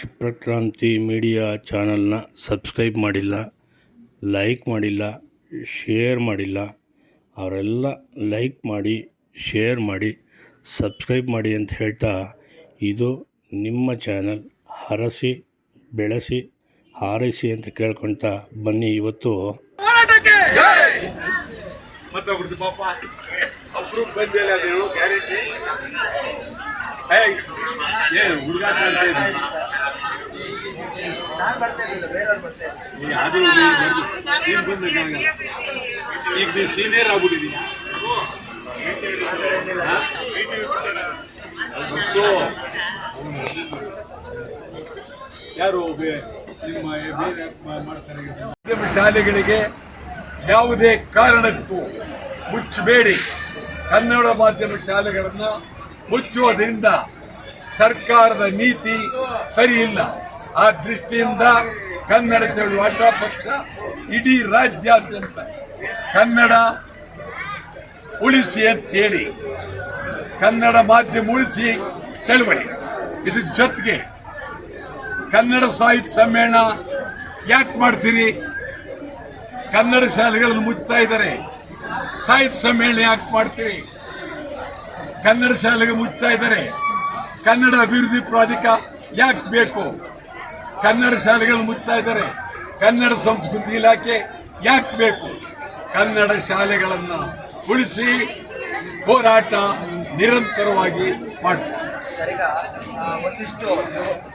ಕ್ಷಿಪ್ರಕ್ರಾಂತಿ media ಚಾನಲ್ನ subscribe ಮಾಡಿಲ್ಲ, like ಮಾಡಿಲ್ಲ, ಶೇರ್ ಮಾಡಿಲ್ಲ, ಅವರೆಲ್ಲ ಲೈಕ್ ಮಾಡಿ, ಶೇರ್ ಮಾಡಿ, ಸಬ್ಸ್ಕ್ರೈಬ್ ಮಾಡಿ ಅಂತ ಹೇಳ್ತಾ ಇದು ನಿಮ್ಮ ಚಾನಲ್ ಹರಸಿ, ಬೆಳೆಸಿ, ಹಾರೈಸಿ ಅಂತ ಕೇಳ್ಕೊಳ್ತಾ ಬನ್ನಿ ಇವತ್ತು. ಹುಡುಗ ನೀನ್. ಈಗ ಸೀನಿಯರ್ ಆಗ್ಬಿಟ್ಟಿದ್ದೀನಿ. ಯಾರು ನಿಮ್ಮ ಮಾಡ್ತಾರೆ? ಮಾಧ್ಯಮ ಶಾಲೆಗಳಿಗೆ ಯಾವುದೇ ಕಾರಣಕ್ಕೂ ಮುಚ್ಚಬೇಡಿ. ಕನ್ನಡ ಮಾಧ್ಯಮ ಶಾಲೆಗಳನ್ನು ಮುಚ್ಚುವುದರಿಂದ ಸರ್ಕಾರದ ನೀತಿ ಸರಿಯಿಲ್ಲ. ಆ ದೃಷ್ಟಿಯಿಂದ ಕನ್ನಡ ಚಳುವಾಟ ಪಕ್ಷ ಇಡೀ ರಾಜ್ಯಾದ್ಯಂತ ಕನ್ನಡ ಉಳಿಸಿ ಅಂತೇಳಿ ಕನ್ನಡ ಮಾಧ್ಯಮ ಉಳಿಸಿ ಚಳವಳಿ. ಇದ್ರ ಜೊತೆಗೆ ಕನ್ನಡ ಸಾಹಿತ್ಯ ಸಮ್ಮೇಳನ ಯಾಕೆ ಮಾಡ್ತೀರಿ? ಕನ್ನಡ ಶಾಲೆಗಳನ್ನು ಮುಚ್ತಾ ಇದ್ದಾರೆ. ಸಾಹಿತ್ಯ ಸಮ್ಮೇಳನ ಯಾಕೆ ಮಾಡ್ತೀರಿ? ಕನ್ನಡ ಶಾಲೆಗೆ ಮುಚ್ತಾ ಇದ್ದಾರೆ. ಕನ್ನಡ ಅಭಿವೃದ್ಧಿ ಪ್ರಾಧಿಕಾರ ಯಾಕೆ ಬೇಕು? ಕನ್ನಡ ಶಾಲೆಗಳನ್ನು ಮುಚ್ತಾ ಇದ್ದಾರೆ. ಕನ್ನಡ ಸಂಸ್ಕೃತಿ ಇಲಾಖೆ ಯಾಕೆ ಬೇಕು? ಕನ್ನಡ ಶಾಲೆಗಳನ್ನು ಉಳಿಸಿ ಹೋರಾಟ ನಿರಂತರವಾಗಿ ಮಾಡ್ತಾರೆ ಈಗ ಒಂದಿಷ್ಟು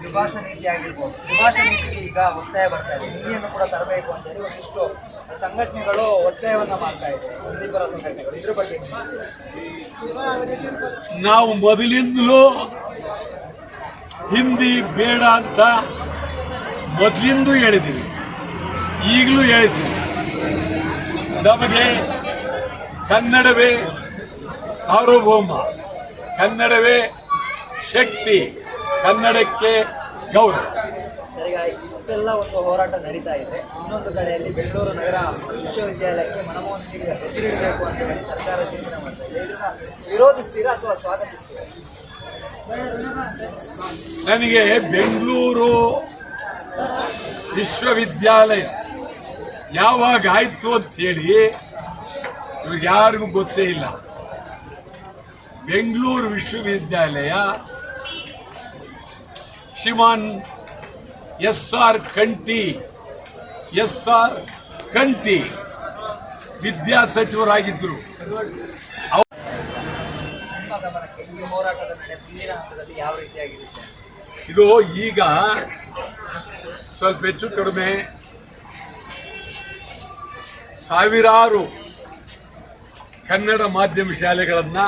ವಿಭಾಷಾ ನೀತಿ ಆಗಿರ್ಬೋದು. ವಿಭಾಷಾ ನೀತಿಗೆ ಈಗ ಒತ್ತಾಯ ಬರ್ತಾ ಇದೆ. ಹಿಂದಿಯನ್ನು ಕೂಡ ತರಬೇಕು ಅಂತ ಹೇಳಿ ಒಂದಿಷ್ಟು ಸಂಘಟನೆಗಳು ಒತ್ತಾಯವನ್ನ ಮಾಡ್ತಾ ಇದೆ. ಹಿಂದಿಪರ ಸಂಘಟನೆಗಳು. ಇದ್ರ ಬಗ್ಗೆ ನಾವು ಮೊದಲಿಂದಲೂ ಹಿಂದಿ ಬೇಡ ಅಂತ ಮೊದಲಿಂದ ಹೇಳಿದ್ದೀವಿ. ಈಗಲೂ ಹೇಳ್ತೀವಿ ನಮಗೆ ಕನ್ನಡವೇ ಸಾರ್ವಭೌಮ ಕನ್ನಡವೇ ಶಕ್ತಿ ಕನ್ನಡಕ್ಕೆ ಗೌರವ. ಇಷ್ಟೆಲ್ಲ ಒಂದು ಹೋರಾಟ ನಡೀತಾ ಇದೆ. ಇನ್ನೊಂದು ಕಡೆಯಲ್ಲಿ ಬೆಂಗಳೂರು ನಗರ ವಿಶ್ವವಿದ್ಯಾಲಯಕ್ಕೆ ಮನಮೋಹನ್ ಸಿಂಗ್ ಹೆಸರಿಡಬೇಕು ಅಂತ ಹೇಳಿ ಸರ್ಕಾರ ಚಿಂತನೆ ಮಾಡ್ತಾ ಇದೆ. ಇದನ್ನ ವಿರೋಧಿಸ್ತೀರಾ ಅಥವಾ ಸ್ವಾಗತಿಸ್ತೀರಾ? ನನಗೆ ಬೆಂಗಳೂರು ವಿಶ್ವವಿದ್ಯಾಲಯ. ಯಾವಾಗ ಆಯ್ತು ಅಂತೇಳಿ ಇವ್ರಿಗೆ ಯಾರಿಗೂ ಗೊತ್ತೇ ಇಲ್ಲ. ಬೆಂಗಳೂರು ವಿಶ್ವವಿದ್ಯಾಲಯ ಶ್ರೀಮಾನ್ S R Kanti S R Kanti ವಿದ್ಯಾ ಸಚಿವರಾಗಿದ್ದರು. ಇದು ಈಗ ಸ್ವಲ್ಪ ಹೆಚ್ಚು ಕಡಿಮೆ. ಸಾವಿರಾರು ಕನ್ನಡ ಮಾಧ್ಯಮ ಶಾಲೆಗಳನ್ನು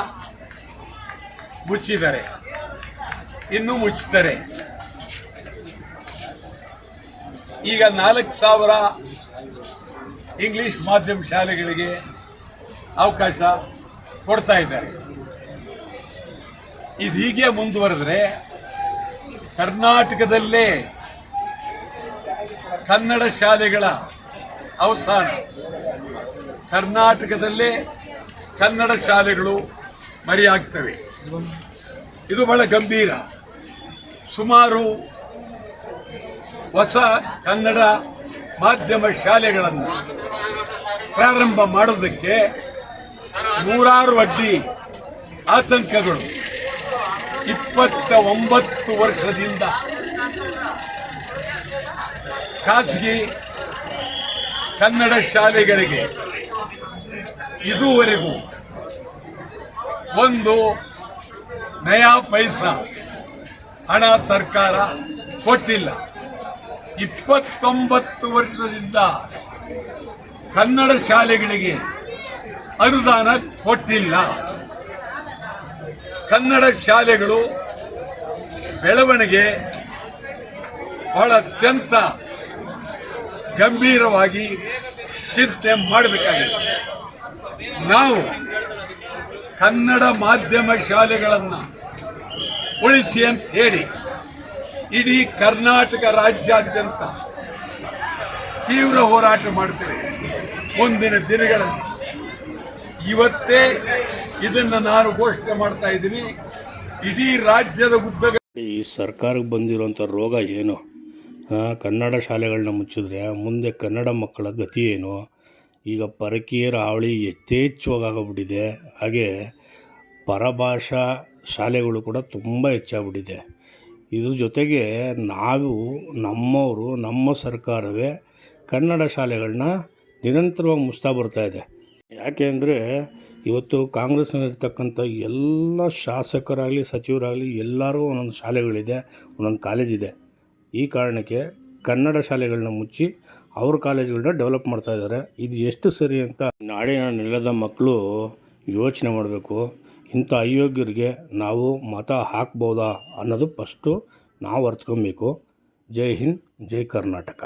ಮುಚ್ಚಿದ್ದಾರೆ. ಇನ್ನೂ ಮುಚ್ಚುತ್ತಾರೆ ಈಗ ನಾಲ್ಕು ಸಾವಿರ ಇಂಗ್ಲಿಷ್ ಮಾಧ್ಯಮ ಶಾಲೆಗಳಿಗೆ ಅವಕಾಶ ಕೊಡ್ತಾ ಇದ್ದಾರೆ. ಇದು ಹೀಗೆ ಮುಂದುವರೆದ್ರೆ ಕರ್ನಾಟಕದಲ್ಲೇ ಕನ್ನಡ ಶಾಲೆಗಳ ಅವಸಾನ. ಕರ್ನಾಟಕದಲ್ಲೇ ಕನ್ನಡ ಶಾಲೆಗಳು ಮರೆಯಾಗ್ತವೆ. ಇದು ಬಹಳ ಗಂಭೀರ. ಸುಮಾರು ಹೊಸ ಕನ್ನಡ ಮಾಧ್ಯಮ ಶಾಲೆಗಳನ್ನು ಪ್ರಾರಂಭ ಮಾಡೋದಕ್ಕೆ ನೂರಾರು ಅಡ್ಡಿ ಆತಂಕಗಳು. ಇಪ್ಪತ್ತ ಒಂಬತ್ತು ವರ್ಷದಿಂದ ಖಾಸಗಿ ಕನ್ನಡ ಶಾಲೆಗಳಿಗೆ ಇದುವರೆಗೂ ಒಂದು ನಯಾ ಪೈಸಾ ಹಣ ಸರ್ಕಾರ ಕೊಟ್ಟಿಲ್ಲ. ಇಪ್ಪತ್ತೊಂಬತ್ತು ವರ್ಷದಿಂದ ಕನ್ನಡ ಶಾಲೆಗಳಿಗೆ ಅನುದಾನ ಕೊಟ್ಟಿಲ್ಲ. ಕನ್ನಡ ಶಾಲೆಗಳು ಬೆಳವಣಿಗೆ ಬಹಳ ಅತ್ಯಂತ ಗಂಭೀರವಾಗಿ ಚಿಂತೆ ಮಾಡಬೇಕಾಗಿದೆ. ನಾವು ಕನ್ನಡ ಮಾಧ್ಯಮ ಶಾಲೆಗಳನ್ನು ಉಳಿಸಿ ಅಂತ ಹೇಳಿ ಇಡೀ ಕರ್ನಾಟಕ ರಾಜ್ಯಾದ್ಯಂತ ತೀವ್ರ ಹೋರಾಟ ಮಾಡ್ತೇವೆ. ಮುಂದಿನ ದಿನಗಳಲ್ಲಿ ಇವತ್ತೇ ಇದನ್ನು ನಾನು ಘೋಷಣೆ ಮಾಡ್ತಾ ಇದ್ದೀನಿ. ಇಡೀ ರಾಜ್ಯದ ಉದ್ದಗ ಈ ಸರ್ಕಾರಕ್ಕೆ ಬಂದಿರುವಂಥ ರೋಗ ಏನು? ಕನ್ನಡ ಶಾಲೆಗಳನ್ನ ಮುಚ್ಚಿದ್ರೆ ಮುಂದೆ ಕನ್ನಡ ಮಕ್ಕಳ ಗತಿ ಏನು? ಈಗ ಪರಕೀಯರ ಹಾವಳಿ ಯಥೇಚ್ಛವಾಗಿ ಆಗೋಗ್ಬಿಟ್ಟಿದೆ ಹಾಗೆ ಪರಭಾಷಾ ಶಾಲೆಗಳು ಕೂಡ ತುಂಬ ಹೆಚ್ಚಾಗ್ಬಿಟ್ಟಿದೆ. ಇದ್ರ ಜೊತೆಗೆ ನಾವು, ನಮ್ಮವರು, ನಮ್ಮ ಸರ್ಕಾರವೇ ಕನ್ನಡ ಶಾಲೆಗಳನ್ನ ನಿರಂತರವಾಗಿ ಮುಚ್ತಾ ಬರ್ತಾ ಇದೆ. ಯಾಕೆ ಅಂದರೆ ಇವತ್ತು ಕಾಂಗ್ರೆಸ್ನಲ್ಲಿರ್ತಕ್ಕಂಥ ಎಲ್ಲ ಶಾಸಕರಾಗಲಿ, ಸಚಿವರಾಗಲಿ ಎಲ್ಲರಿಗೂ ಒಂದೊಂದು ಶಾಲೆಗಳಿದೆ, ಒಂದೊಂದು ಕಾಲೇಜಿದೆ. ಈ ಕಾರಣಕ್ಕೆ ಕನ್ನಡ ಶಾಲೆಗಳನ್ನ ಮುಚ್ಚಿ ಅವ್ರ ಕಾಲೇಜುಗಳನ್ನ ಡೆವಲಪ್ ಮಾಡ್ತಾ ಇದ್ದಾರೆ. ಇದು ಎಷ್ಟು ಸರಿ ಅಂತ ನಾಡಿನ ನೆಲದ ಮಕ್ಕಳು ಯೋಚನೆ ಮಾಡಬೇಕು. ಇಂಥ ಅಯೋಗ್ಯರಿಗೆ ನಾವು ಮತ ಹಾಕ್ಬೋದಾ ಅನ್ನೋದು ಫಸ್ಟು ನಾವು ಅರ್ತ್ಕೊಬೇಕು. ಜೈ ಹಿಂದ್, ಜೈ ಕರ್ನಾಟಕ.